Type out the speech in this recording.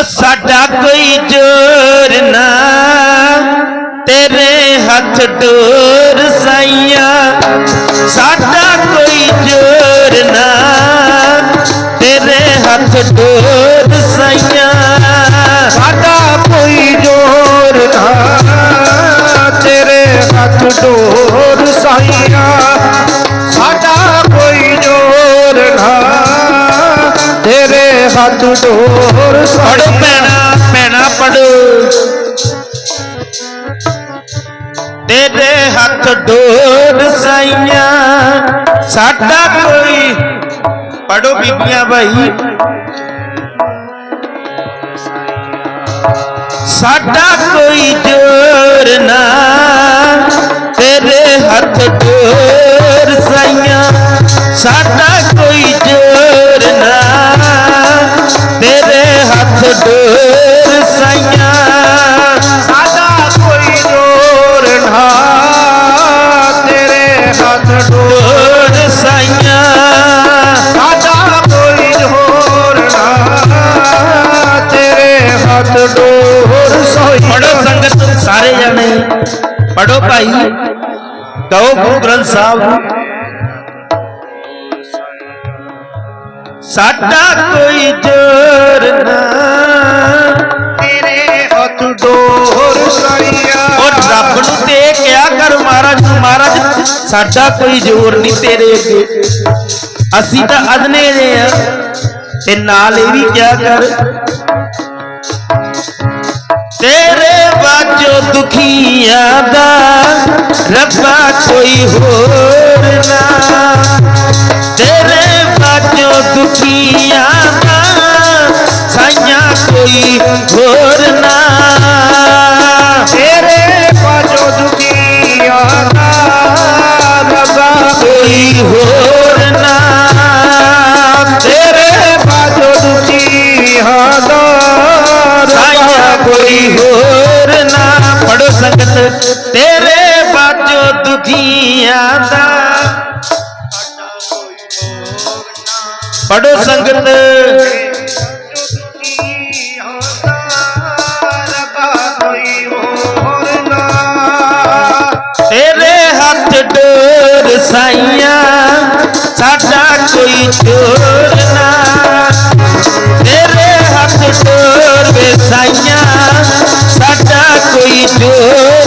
ਉਹ ਸਾਡਾ ਕੋਈ ਜੋਰ ਨਾ। ਤੇਰੇ ਹੱਥ ਡੋਰ ਸਾਈਆ। ਸਾਡਾ ਕੋਈ ਜੋਰ ਨਾ। ਤੇਰੇ ਹੱਥ ਡੋਰ ਸਾਈਆਂ। ਸਾਡਾ ਕੋਈ ਜੋਰ ਨਾ। ਤੇਰੇ ਹੱਥ ਡੋਰ ਸਾਈਆਂ। ਹੱਥ ਡੋਰ ਪੜੋ ਪੈਣਾ ਪੈਣਾ ਪੜੋ ਤੇਰੇ ਹੱਥ ਡੋਰ ਸਾਈਆਂ। ਸਾਡਾ ਕੋਈ ਪੜੋ ਬੀਬੀਆਂ ਭਾਈ ਸਾਡਾ ਕੋਈ ਜੋਰ ਨਾ। ਤੇਰੇ ਹੱਥ ਡੋਰ ਸਾਈਆਂ। ਸਾਡਾ ਕੋਈ ਜੋਰ ਡੋਰ ਸਾਈਆਂ ਸਾਡਾ ਕੋਈ ਜੋਰ ਨਾ, ਤੇਰੇ ਹੱਥ ਡੋਰ ਸਾਈਆਂ। ਸਾਡਾ ਕੋਈ ਜੋਰ ਨਾ, ਤੇਰੇ ਹੱਥ ਡੋਰ ਸੋਈ ਪੜੋ ਸੰਗਤ ਸਾਰੇ ਜਣੇ ਪੜੋ ਭਾਈ। ਕਹੋ ਗੁਰੂ ਗ੍ਰੰਥ ਸਾਹਿਬ। ਸਾਡਾ ਕੋਈ ਜੋਰ ਨਾ। ਤੇਰੇ ਹੱਥ ਡੋਰ ਸਾਈਆਂ ਔਰ ਰੱਬ ਨੂੰ ਤੇ ਇਹ ਕਰ ਮਹਾਰਾਜ ਨੂੰ ਮਹਾਰਾਜ, ਸਾਡਾ ਕੋਈ ਜ਼ੋਰ ਨਹੀਂ ਤੇਰੇ ਅੱਗੇ। ਅਸੀਂ ਤਾਂ ਅਦਨੇ ਦੇ ਆ। ਤੇ ਨਾਲ ਇਹ ਵੀ ਕਿਹਾ ਕਰ? ਤੇਰੇ ਬਾਝੋ ਦੁਖੀਆਂ ਦਾ ਰੱਬਾ ਕੋਈ ਹੋ ਪੜੋ ਸੰਗਤ। ਤੇਰੇ ਹੱਥ ਡੋਰ ਸਾਈਆਂ ਸਾਡਾ ਕੋਈ ਚੋਰ ਨਾ। ਤੇਰੇ ਹੱਥ ਡੋਰ ਵੇ ਸਾਈਆਂ ਸਾਡਾ ਕੋਈ ਚੋਰ